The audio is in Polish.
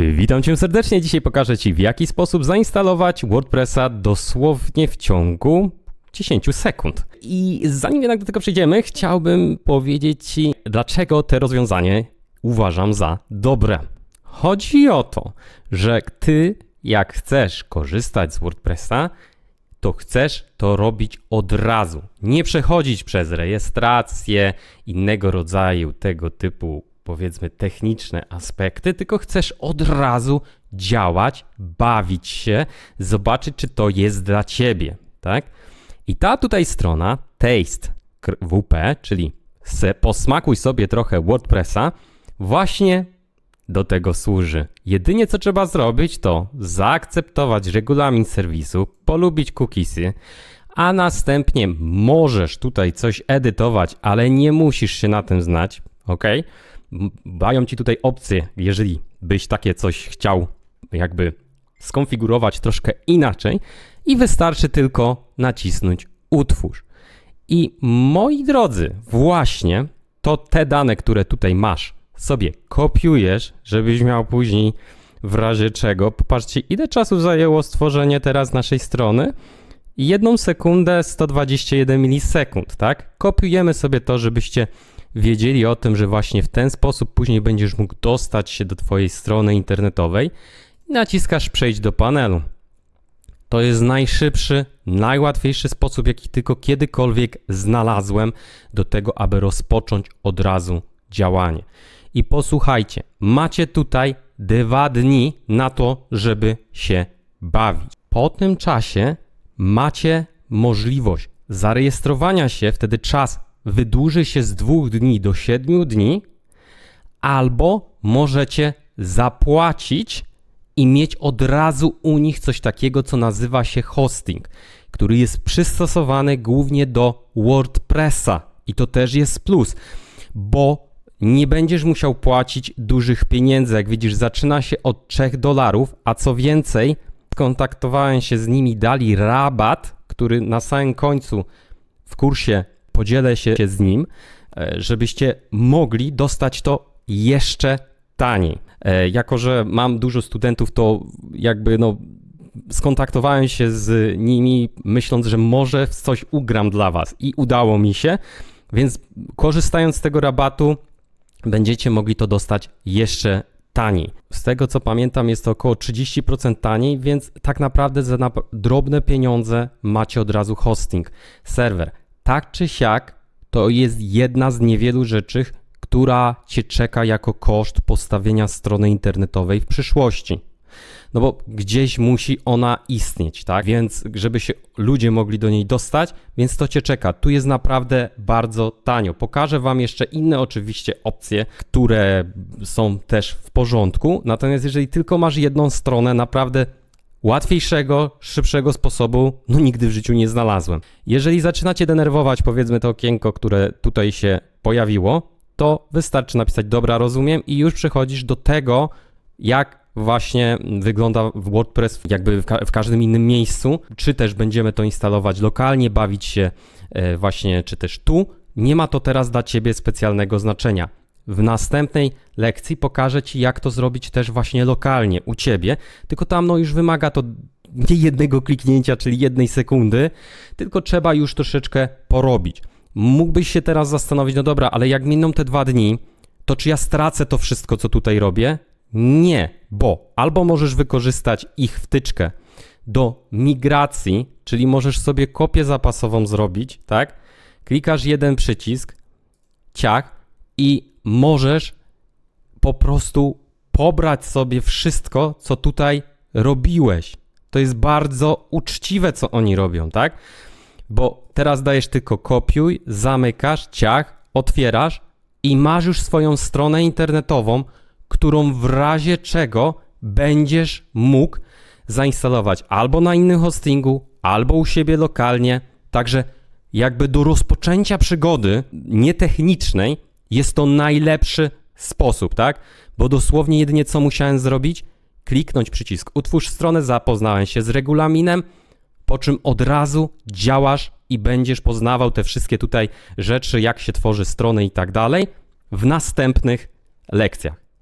Witam Cię serdecznie. Dzisiaj pokażę Ci, w jaki sposób zainstalować WordPressa dosłownie w ciągu 10 sekund. I zanim jednak do tego przejdziemy, chciałbym powiedzieć Ci, dlaczego to rozwiązanie uważam za dobre. Chodzi o to, że Ty, jak chcesz korzystać z WordPressa, to chcesz to robić od razu. Nie przechodzić przez rejestrację, innego rodzaju tego typu, powiedzmy, techniczne aspekty, tylko chcesz od razu działać, bawić się, zobaczyć, czy to jest dla ciebie, tak? I ta tutaj strona taste.wp, czyli se posmakuj sobie trochę WordPressa, właśnie do tego służy. Jedynie co trzeba zrobić, to zaakceptować regulamin serwisu, polubić cookiesy, a następnie możesz tutaj coś edytować, ale nie musisz się na tym znać, ok? Dają ci tutaj opcje, jeżeli byś takie coś chciał, jakby skonfigurować troszkę inaczej, i wystarczy tylko nacisnąć utwórz. I moi drodzy, właśnie to te dane, które tutaj masz, sobie kopiujesz, żebyś miał później w razie czego. Popatrzcie, ile czasu zajęło stworzenie teraz naszej strony. Jedną sekundę 121 milisekund, tak? Kopiujemy sobie to, żebyście wiedzieli o tym, że właśnie w ten sposób później będziesz mógł dostać się do Twojej strony internetowej. I naciskasz przejść do panelu. To jest najszybszy, najłatwiejszy sposób, jaki tylko kiedykolwiek znalazłem do tego, aby rozpocząć od razu działanie. I posłuchajcie, macie tutaj dwa dni na to, żeby się bawić. Po tym czasie macie możliwość zarejestrowania się, wtedy czas wydłuży się z dwóch dni do siedmiu dni, albo możecie zapłacić i mieć od razu u nich coś takiego, co nazywa się hosting, który jest przystosowany głównie do WordPressa. I to też jest plus, bo nie będziesz musiał płacić dużych pieniędzy. Jak widzisz, zaczyna się od 3 dolarów, a co więcej, kontaktowałem się z nimi, dali rabat, który na samym końcu w kursie podzielę się z nim, e, żebyście mogli dostać to jeszcze taniej. E, Jako, że mam dużo studentów, to jakby no skontaktowałem się z nimi, myśląc, że może coś ugram dla Was i udało mi się, więc korzystając z tego rabatu, będziecie mogli to dostać jeszcze taniej. Z tego co pamiętam, jest to około 30% taniej, więc tak naprawdę za drobne pieniądze macie od razu hosting, serwer. Tak czy siak, to jest jedna z niewielu rzeczy, która cię czeka jako koszt postawienia strony internetowej w przyszłości. No bo gdzieś musi ona istnieć, tak? Więc żeby się ludzie mogli do niej dostać, więc to cię czeka. Tu jest naprawdę bardzo tanio. Pokażę wam jeszcze inne oczywiście opcje, które są też w porządku. Natomiast jeżeli tylko masz jedną stronę, naprawdę łatwiejszego, szybszego sposobu, no nigdy w życiu nie znalazłem. Jeżeli zaczynacie denerwować, powiedzmy to okienko, które tutaj się pojawiło, to wystarczy napisać dobra, rozumiem i już przechodzisz do tego, jak właśnie wygląda WordPress jakby w, ka- w każdym innym miejscu, czy też będziemy to instalować lokalnie, bawić się e, właśnie, czy też tu. Nie ma to teraz dla Ciebie specjalnego znaczenia. W następnej lekcji pokażę Ci, jak to zrobić też właśnie lokalnie u Ciebie, tylko tam no już wymaga to nie jednego kliknięcia, czyli jednej sekundy, tylko trzeba już troszeczkę porobić. Mógłbyś się teraz zastanowić, no dobra, ale jak miną te dwa dni, to czy ja stracę to wszystko, co tutaj robię? Nie, bo albo możesz wykorzystać ich wtyczkę do migracji, czyli możesz sobie kopię zapasową zrobić, tak? Klikasz jeden przycisk, ciach i możesz po prostu pobrać sobie wszystko, co tutaj robiłeś. To jest bardzo uczciwe, co oni robią, tak? Bo teraz dajesz tylko kopiuj, zamykasz, ciach, otwierasz i masz już swoją stronę internetową, którą w razie czego będziesz mógł zainstalować albo na innym hostingu, albo u siebie lokalnie. Także jakby do rozpoczęcia przygody nietechnicznej jest to najlepszy sposób, tak? Bo dosłownie jedynie co musiałem zrobić, kliknąć przycisk utwórz stronę, zapoznałem się z regulaminem, po czym od razu działasz i będziesz poznawał te wszystkie tutaj rzeczy, jak się tworzy strony i tak dalej w następnych lekcjach.